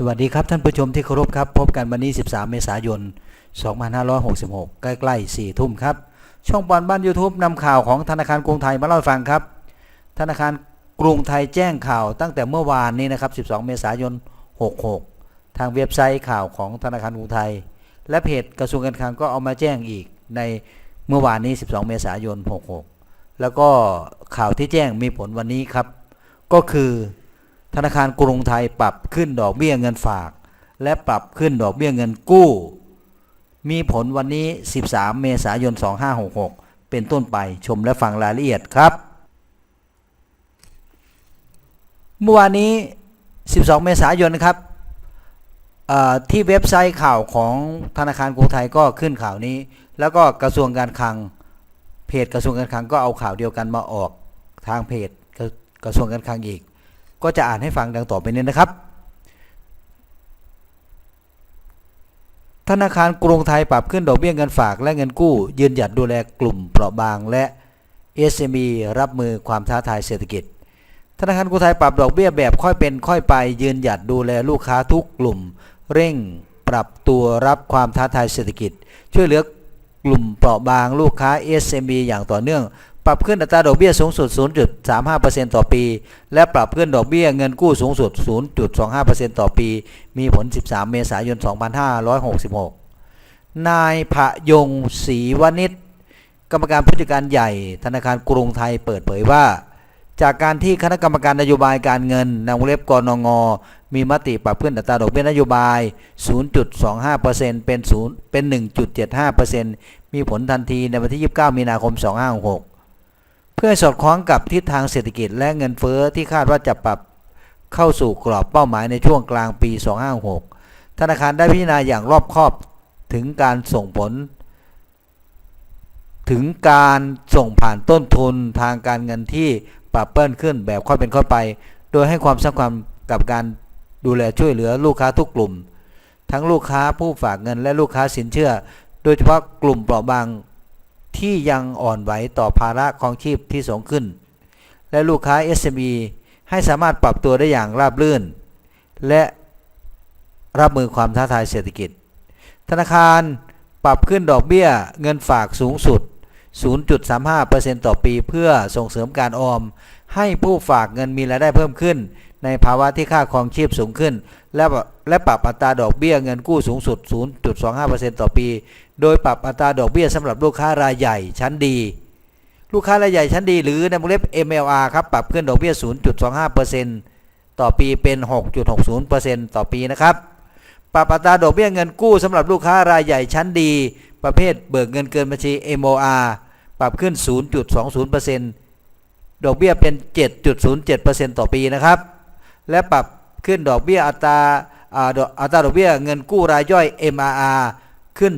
สวัสดีครับท่านผู้ชมที่เคารพครับ พบกันวันนี้ 13 เมษายน 2566 ใกล้ๆ4ทุ่มครับ ช่องบอลบ้าน YouTube นำข่าวของธนาคารกรุงไทยมาเล่าให้ฟังครับ ธนาคารกรุงไทยแจ้งข่าวตั้งแต่เมื่อวานนี้นะครับ 12 เมษายน 66 ทางเว็บไซต์ข่าวของธนาคารกรุงไทย และเพจกระทรวงการคลังก็เอามาแจ้งอีกในเมื่อวานนี้ 12 เมษายน 66 แล้วก็ข่าวที่แจ้งมีผลวันนี้ครับ ก็คือ ธนาคารกรุงไทยปรับขึ้นดอกเบี้ยเงินฝาก และปรับขึ้นดอกเบี้ยเงินกู้ มีผลวันนี้ 13 เมษายน 2566 เป็นต้นไปชมและฟังรายละเอียดครับ เมื่อวานนี้ 12 เมษายนนะครับที่เว็บไซต์ข่าวของธนาคารกรุงไทยก็ขึ้นข่าวนี้ แล้วก็กระทรวงการคลังเพจกระทรวงการคลังก็เอาข่าวเดียวกันมาออกทางเพจกระทรวงการคลังอีก ก็จะอ่านให้ฟังดังต่อไปนี้นะครับ ธนาคารกรุงไทยปรับขึ้นดอกเบี้ยเงินฝากและเงินกู้ ยืนหยัดดูแลกลุ่มเปราะบางและ SME รับมือความท้าทายเศรษฐกิจ ธนาคารกรุงไทยปรับดอกเบี้ยแบบค่อยเป็นค่อยไป ยืนหยัดดูแลลูกค้าทุกกลุ่ม เร่งปรับตัวรับความท้าทายเศรษฐกิจ ช่วยเหลือกลุ่มเปราะบางลูกค้า SME อย่างต่อเนื่อง ปรับขึ้นอัตราดอกเบี้ยสูงสุด 0.35%ต่อปี และปรับขึ้นดอกเบี้ยเงินกู้สูงสุด 0.25%ต่อปี มีผล 13 เมษายน 2566 นายพะยงศรีวณิชกรรมการผู้จัดการใหญ่ ธนาคารกรุงไทยเปิดเผยว่า จากการที่คณะกรรมการนโยบายการเงินนางเล็บกนง มีมติปรับขึ้นอัตราดอกเบี้ยนโยบาย 0.25%เป็น0เป็น 1.75%มีผลทันทีในวันที่ 29 มีนาคม 2566 เพื่อสอดคล้องกับทิศทางเศรษฐกิจและเงินเฟ้อที่คาดว่าจะปรับเข้าสู่กรอบเป้าหมายในช่วงกลางปี 2566 ธนาคารได้พิจารณาอย่างรอบคอบถึงการส่งผล ถึงการส่งผ่านต้นทุนทางการเงินที่ปรับเปิ้ลขึ้นแบบค่อยเป็นค่อยไป โดยให้ความสำคัญกับการดูแลช่วยเหลือลูกค้าทุกกลุ่ม ทั้งลูกค้าผู้ฝากเงินและลูกค้าสินเชื่อ โดยเฉพาะกลุ่มเปราะบาง ที่ยังอ่อนไหวต่อภาระของชีพที่สูงขึ้น และลูกค้า SME ให้สามารถปรับตัวได้อย่างราบรื่น และรับมือความท้าทายเศรษฐกิจ ธนาคารปรับขึ้นดอกเบี้ยเงินฝากสูงสุด 0.35%ต่อปีเพื่อส่งเสริมการออม ให้ผู้ฝากเงินมีรายได้เพิ่มขึ้น ในภาวะที่ค่าครองชีพสูงขึ้น และและปรับอัตราดอกเบี้ยเงินกู้สูงสุด 0.25%ต่อปี โดยปรับอัตราดอกเบี้ยสำหรับลูกค้ารายใหญ่ชั้นดี ลูกค้ารายใหญ่ชั้นดี หรือในวงเล็บ MLR ครับปรับขึ้นดอกเบี้ย 0.25%ต่อปีเป็น 6.60%ต่อปีนะครับปรับอัตราดอกเบี้ยเงินกู้สำหรับลูกค้ารายใหญ่ชั้นดี ประเภทเบิกเงินเกินบัญชี MOR ปรับขึ้น 0.20%ดอกเบี้ยเป็น 7.07%ต่อปีนะครับ และปรับขึ้นดอกเบี้ยอัตราอัตราดอกเบี้ยเงินกู้รายย่อย MRR ขึ้น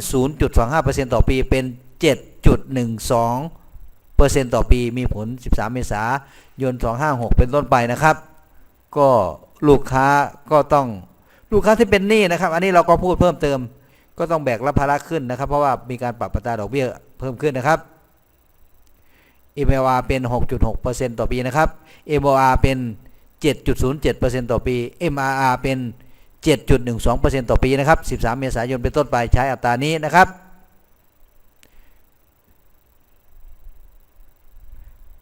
0.25%ต่อปีเป็น 7.12%ต่อปีมีผล 13 เมษายน 256 เป็นต้นไปนะครับ ก็ลูกค้าก็ต้องลูกค้าที่เป็นหนี้นะครับ อันนี้เราก็พูดเพิ่มเติม ก็ต้องแบกรับภาระขึ้นนะครับ เพราะว่ามีการปรับอัตราดอกเบี้ยเพิ่มขึ้นนะครับ MLR เป็น 6.6%ต่อปีนะครับ MOR เป็น 7.07%ต่อปี MRR เป็น 7.12%ต่อปีนะครับ 13 เมษายนเป็นต้นไปใช้อัตรานี้นะครับ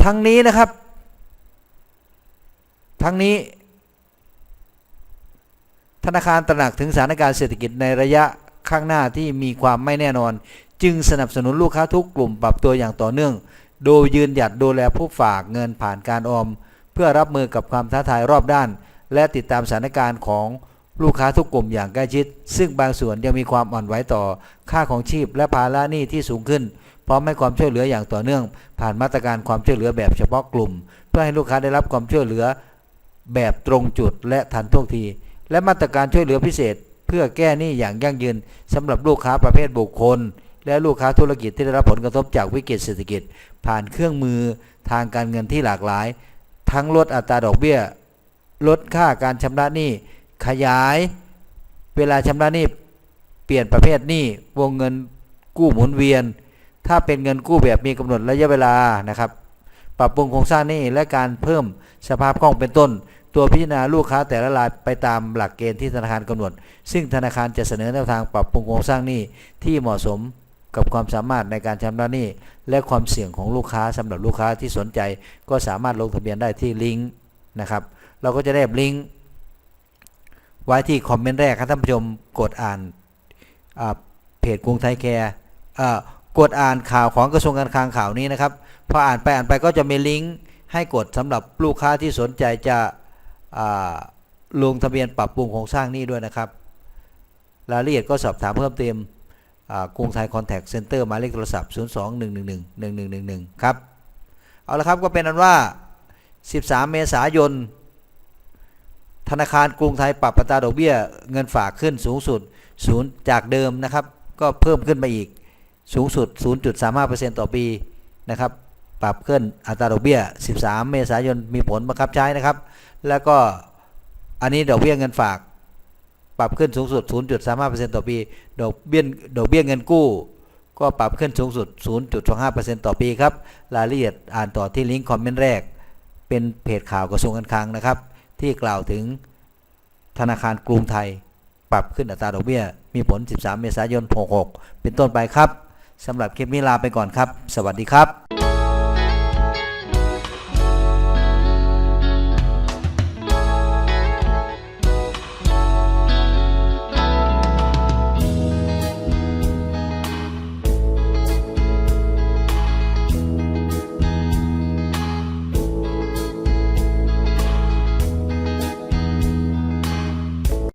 ทั้งนี้นะครับ ทั้งนี้ ธนาคารตระหนักถึงสถานการณ์เศรษฐกิจในระยะข้างหน้าที่มีความไม่แน่นอน จึงสนับสนุนลูกค้าทุกกลุ่มปรับตัวอย่างต่อเนื่อง โดยยืนหยัดดูแลผู้ฝากเงินผ่านการออม พื่อรับมือกับความท้าทายรอบด้าน และติดตามสถานการณ์ของลูกค้าทุกกลุ่มอย่างใกล้ชิด ซึ่งบางส่วนยังมีความอ่อนไหวต่อค่าของชีพและภาระหนี้ที่สูงขึ้น พร้อมให้ความช่วยเหลืออย่างต่อเนื่อง ผ่านมาตรการความช่วยเหลือแบบเฉพาะกลุ่ม เพื่อให้ลูกค้าได้รับความช่วยเหลือแบบตรงจุดและทันท่วงที และมาตรการช่วยเหลือพิเศษ เพื่อแก้หนี้อย่างยั่งยืนสำหรับลูกค้าประเภทบุคคล และลูกค้าธุรกิจที่ได้รับผลกระทบจากวิกฤตเศรษฐกิจ ผ่านเครื่องมือทางการเงินที่หลากหลาย ทั้งลดอัตราดอกเบี้ย ลดค่าการชำระหนี้ ขยาย เวลาชำระหนี้เปลี่ยนประเภทหนี้วงเงินกู้หมุนเวียน ถ้าเป็นเงินกู้แบบมีกำหนดระยะเวลานะครับ ปรับปรุงโครงสร้างหนี้และการเพิ่มสภาพคล่องเป็นต้น ตัวพิจารณาลูกค้าแต่ละรายไปตามหลักเกณฑ์ที่ธนาคารกำหนด ซึ่งธนาคารจะเสนอแนวทางปรับปรุงโครงสร้างหนี้ที่เหมาะสม กับความสามารถในการชำระหนี้ และความเสี่ยงของลูกค้าสำหรับลูกค้าที่สนใจ ก็สามารถลงทะเบียนได้ที่ลิงก์นะครับ เราก็จะได้ลิงก์ไว้ที่คอมเมนต์แรกครับท่านผู้ชมกดอ่านเพจกรุงไทยแคร์กดอ่านข่าวของกระทรวงการคลังข่าวนี้นะครับพออ่านไปอ่านไปก็จะมีลิงก์ให้กดสำหรับลูกค้าที่สนใจจะลงทะเบียนปรับปรุงโครงสร้างนี้ด้วยนะครับ รายละเอียดก็สอบถามเพิ่มเติม กรุงไทยคอนแทคเซ็นเตอร์หมายเลขโทรศัพท์ 0 2 1 1 1 1 1 1 1 ครับ เอาละครับก็เป็นอันว่า 13 เมษายน ธนาคารกรุงไทยปรับอัตราดอกเบี้ยเงินฝากขึ้นสูงสุดศูนย์จากเดิมนะครับ ก็เพิ่มขึ้นมาอีกสูงสุด 0.35%ต่อปีนะครับ ปรับขึ้นอัตราดอกเบี้ย 13 เมษายนมีผลบังคับใช้นะครับ แล้วก็อันนี้ดอกเบี้ยเงินฝาก ปรับขึ้นสูงสุด 0.35%ต่อปี ดอกเบี้ยดอกเบี้ยเงินกู้ ก็ปรับขึ้นสูงสุด 0.25%ต่อปีครับ รายละเอียดอ่านต่อที่ลิงก์คอมเมนต์แรก เป็นเพจข่าวกระทรวงการคลังนะครับ ที่กล่าวถึงธนาคารกรุงไทย ปรับขึ้นอัตราดอกเบี้ย มีผล 13 เมษายน 66 เป็นต้นไปครับสำหรับคลิปนี้ลาไปก่อนครับ สวัสดีครับ